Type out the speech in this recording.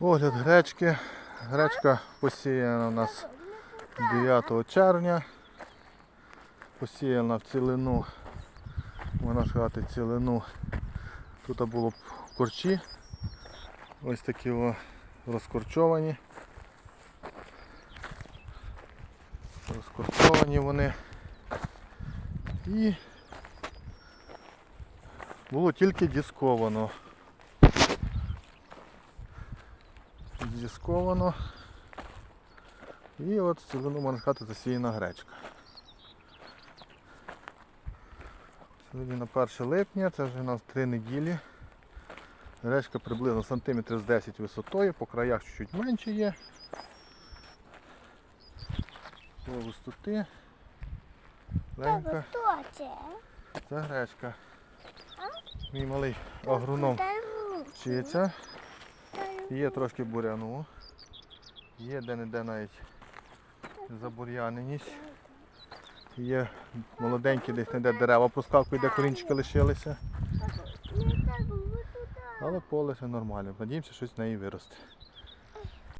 Огляд гречки. Гречка посіяна у нас 9 червня. Посіяна в цілину, можна сказати, цілину. Тут було корчі. Ось такі розкорчовані. Розкорчовані вони. І було тільки дисковано. Дисковано. І от цілину можна сказати засіяна гречка. Сьогодні на 1 липня, це вже у нас 3 неділі. Гречка приблизно сантиметрів з 10 висотою, по краях чуть-чуть менше є. По висоти. Ленька. Це гречка. Мій малий агроном вчиться. Є трошки буряну. Є де-не-де навіть забур'яненість. Є молоденькі десь не де дерева пускавку, де корінчики лишилися. Туди. Але поле все нормально. Надіємося, щось з неї виросте.